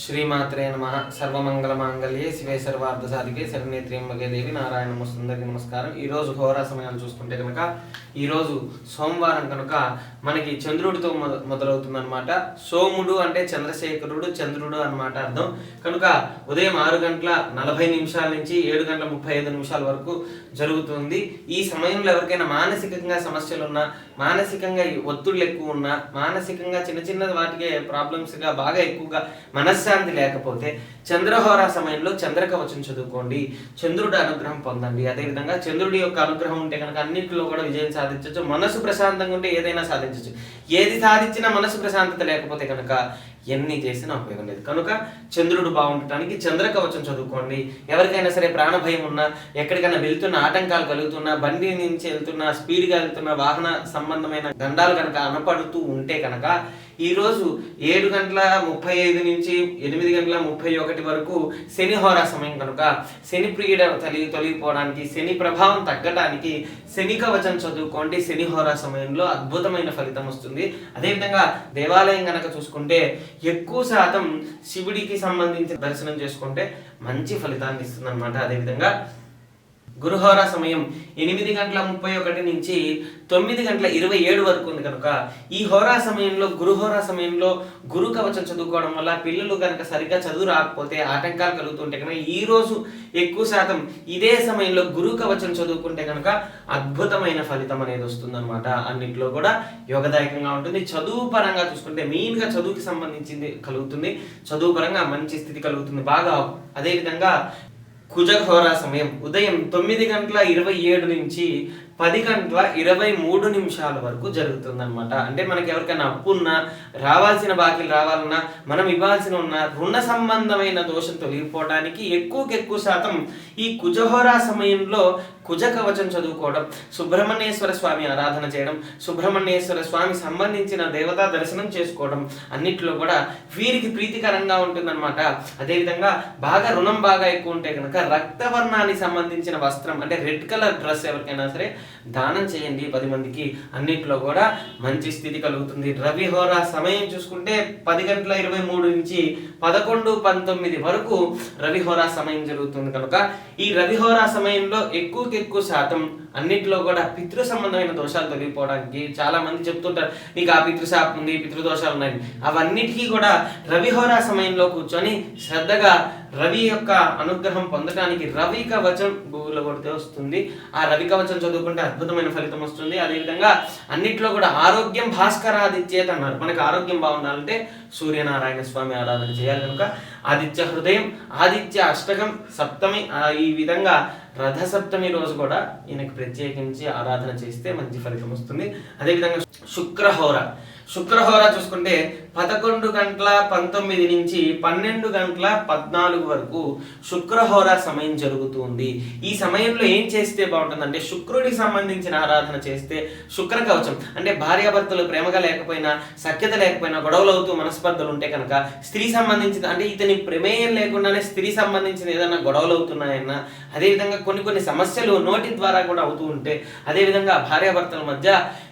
శ్రీమాత్రే నమ. సర్వమంగళమాంగళ్యే శివే సర్వార్థ సాధికే శరణేత్రియంబగే దేవి నారాయణ సుందరికి నమస్కారం. ఈ రోజు హోరా సమయాలు చూసుకుంటే కనుక ఈరోజు సోమవారం కనుక మనకి చంద్రుడితో మొద- మొదలవుతుందన్నమాట. సోముడు అంటే చంద్రశేఖరుడు చంద్రుడు అన్నమాట అర్థం. కనుక ఉదయం ఆరు గంటల నలభై నిమిషాల నుంచి ఏడు గంటల ముప్పై ఐదు నిమిషాల వరకు జరుగుతుంది. ఈ సమయంలో ఎవరికైనా మానసికంగా సమస్యలు ఉన్నా మానసికంగా ఒత్తిళ్ళు ఎక్కువ ఉన్నా మానసికంగా చిన్న చిన్న వాటికే ప్రాబ్లమ్స్గా బాగా ఎక్కువగా మనశ్శాంతి లేకపోతే చంద్రహోరా సమయంలో చంద్రకవచం చదువుకోండి. చంద్రుడి అనుగ్రహం పొందండి. అదేవిధంగా చంద్రుడి యొక్క అనుగ్రహం ఉంటే కనుక అన్నింటిలో కూడా విజయం సాధించవచ్చు మనసు ప్రశాంతంగా ఉంటే ఏదైనా సాధించవచ్చు ఏది సాధించినా మనసు ప్రశాంతత లేకపోతే కనుక ఎన్ని చేసినా ఉపయోగం లేదు. కనుక చంద్రుడు బాగుండటానికి చంద్ర కవచం చదువుకోండి. ఎవరికైనా సరే ప్రాణ భయం ఉన్నా ఎక్కడికైనా వెళ్తున్న ఆటంకాలు కలుగుతున్నా బండి నుంచి వెళ్తున్నా స్పీడ్గా వెళ్తున్న వాహన సంబంధమైన గండాలు కనుక అనపడుతూ ఉంటే కనుక ఈరోజు ఏడు గంటల ముప్పై ఐదు నుంచి ఎనిమిది గంటల ముప్పై ఒకటి వరకు శని హోరా సమయం కనుక శని ప్రియుడ తొలి తొలగిపోవడానికి శని ప్రభావం తగ్గడానికి శని కవచం చదువుకోండి. శని హోరా సమయంలో అద్భుతమైన ఫలితం వస్తుంది. అదేవిధంగా దేవాలయం కనుక చూసుకుంటే ఎక్కువ శాతం శివుడికి సంబంధించి దర్శనం చేసుకుంటే మంచి ఫలితాన్ని ఇస్తుంది అనమాట అదేవిధంగా గురుహోర సమయం ఎనిమిది గంటల ముప్పై ఒకటి నుంచి తొమ్మిది గంటల ఇరవై ఏడు వరకు ఉంది కనుక ఈ హోరా సమయంలో గురుహోరా సమయంలో గురు కవచం చదువుకోవడం వల్ల పిల్లలు కనుక సరిగ్గా చదువు రాకపోతే ఆటంకాలు కలుగుతుంటే కనుక ఈ రోజు ఎక్కువ శాతం ఇదే సమయంలో గురు కవచం చదువుకుంటే కనుక అద్భుతమైన ఫలితం అనేది వస్తుందన్నమాట. అన్నింటిలో కూడా యోగదాయకంగా ఉంటుంది. చదువు పరంగా చూసుకుంటే మెయిన్గా చదువుకి సంబంధించింది కలుగుతుంది. చదువు పరంగా మంచి స్థితి కలుగుతుంది. బాగా అదేవిధంగా కుజహోరా సమయం. ఉదయం తొమ్మిది గంటల ఇరవై ఏడు నుంచి పది గంటల ఇరవై మూడు నిమిషాల వరకు జరుగుతుందనమాట అంటే మనకి ఎవరికైనా అప్పు ఉన్నా రావాల్సిన బాకీలు రావాలన్నా మనం ఇవ్వాల్సిన ఉన్న రుణ సంబంధమైన దోషం తొలగిపోవడానికి ఎక్కువకి ఎక్కువ శాతం ఈ కుజహోరా సమయంలో కుజ కవచం చదువుకోవడం సుబ్రహ్మణ్యేశ్వర స్వామి ఆరాధన చేయడం సుబ్రహ్మణ్యేశ్వర స్వామి సంబంధించిన దేవతా దర్శనం చేసుకోవడం అన్నిట్లో కూడా వీరికి ప్రీతికరంగా ఉంటుందన్నమాట. అదేవిధంగా బాగా రుణం బాగా ఎక్కువ ఉంటే కనుక రక్తవర్ణానికి సంబంధించిన వస్త్రం అంటే రెడ్ కలర్ డ్రెస్ ఎవరికైనా సరే దానం చేయండి. పది మందికి అన్నిట్లో కూడా మంచి స్థితి కలుగుతుంది. రవి హోరా సమయం చూసుకుంటే పది గంటల ఇరవై మూడు నుంచి పదకొండు పంతొమ్మిది వరకు రవిహోరా సమయం జరుగుతుంది కనుక ఈ రవిహోరా సమయంలో ఎక్కువకి ఎక్కువ శాతం అన్నిట్లో కూడా పితృ సంబంధమైన దోషాలు తొలగిపోవడానికి చాలా మంది చెప్తుంటారు నీకు ఆ పితృశాపం ఉంది పితృదోషాలు ఉన్నాయి. అవన్నిటికీ కూడా రవిహోరా సమయంలో కూర్చొని శ్రద్ధగా రవి యొక్క అనుగ్రహం పొందడానికి రవి కవచం గూగుల్లో కొడితే వస్తుంది. ఆ రవి కవచం చదువుకుంటే అద్భుతమైన ఫలితం వస్తుంది. అదేవిధంగా అన్నిట్లో కూడా ఆరోగ్యం భాస్కరాదిత్యేత అన్నారు. మనకి ఆరోగ్యం బాగుండాలంటే సూర్యనారాయణ స్వామి ఆరాధన చేయాలి. కనుక ఆదిత్య హృదయం ఆదిత్య అష్టకం సప్తమి ఆ ఈ విధంగా రథసప్తమి రోజు కూడా ఈయనకు ప్రత్యేకించి ఆరాధన చేస్తే మంచి ఫలితం వస్తుంది. అదేవిధంగా శుక్రహోర. శుక్రహోర చూసుకుంటే పదకొండు గంటల పంతొమ్మిది నుంచి పన్నెండు గంటల పద్నాలుగు వరకు శుక్రహోర సమయం జరుగుతుంది. ఈ సమయంలో ఏం చేస్తే బాగుంటుందంటే శుక్రుడికి సంబంధించిన ఆరాధన చేస్తే శుక్ర కవచం అంటే భార్యాభర్తలు ప్రేమగా లేకపోయినా సఖ్యత లేకపోయినా గొడవలు అవుతూ మనస్పర్ధలు ఉంటే కనుక స్త్రీ సంబంధించిన అంటే ఇతని ప్రమేయం లేకుండానే స్త్రీ సంబంధించిన ఏదైనా గొడవలు అవుతున్నాయన్నా అదేవిధంగా కొన్ని కొన్ని సమస్యలు నోటి ద్వారా కూడా అవుతూ ఉంటే అదేవిధంగా భార్యాభర్తల మధ్య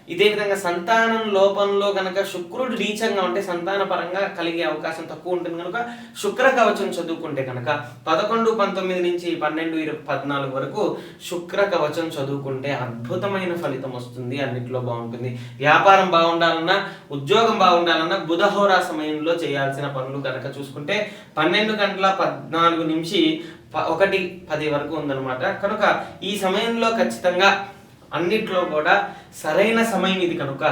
ఇదే విధంగా సంతానం లోపంలో కనుక శుక్రుడు నీచంగా ఉంటే సంతాన పరంగా కలిగే అవకాశం తక్కువ ఉంటుంది కనుక శుక్ర కవచం చదువుకుంటే కనుక పదకొండు పంతొమ్మిది నుంచి పన్నెండు ఇరవై పద్నాలుగు వరకు శుక్ర కవచం చదువుకుంటే అద్భుతమైన ఫలితం వస్తుంది అన్నిట్లో బాగుంటుంది. వ్యాపారం బాగుండాలన్నా ఉద్యోగం బాగుండాలన్నా బుధహోరా సమయంలో చేయాల్సిన పనులు కనుక చూసుకుంటే పన్నెండు గంటల పద్నాలుగు నుంచి ఒకటి పది వరకు ఉందన్నమాట. కనుక ఈ సమయంలో ఖచ్చితంగా అన్నిట్లో కూడా సరైన సమయం ఇది కనుక.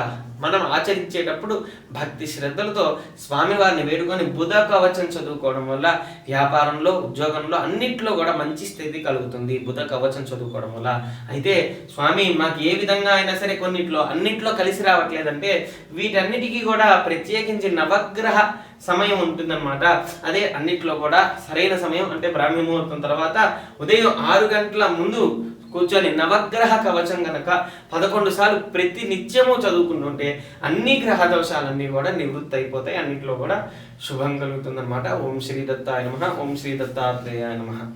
మనం ఆచరించేటప్పుడు భక్తి శ్రద్ధలతో స్వామివారిని వేడుకొని బుధ కవచం చదువుకోవడం వల్ల వ్యాపారంలో ఉద్యోగంలో అన్నిట్లో కూడా మంచి స్థితి కలుగుతుంది. బుధ కవచం చదువుకోవడం వల్ల. అయితే స్వామి మాకు ఏ విధంగా అయినా సరే కొన్నిట్లో అన్నిట్లో కలిసి రావట్లేదంటే వీటన్నిటికీ కూడా ప్రత్యేకించి నవగ్రహ సమయం ఉంటుందన్నమాట. అదే అన్నిట్లో కూడా సరైన సమయం అంటే బ్రాహ్మీ ముహూర్తం తర్వాత ఉదయం ఆరు గంటల ముందు కూర్చొని నవగ్రహ కవచం గనక పదకొండు సార్లు ప్రతి నిత్యము చదువుకుంటుంటే అన్ని గ్రహ దోషాలన్నీ కూడా నివృత్తి అయిపోతాయి. అన్నింటిలో కూడా శుభం కలుగుతుందన్నమాట. ఓం శ్రీ దత్తాయ నమ. ఓం శ్రీ దత్తాత్రేయాయ నమ.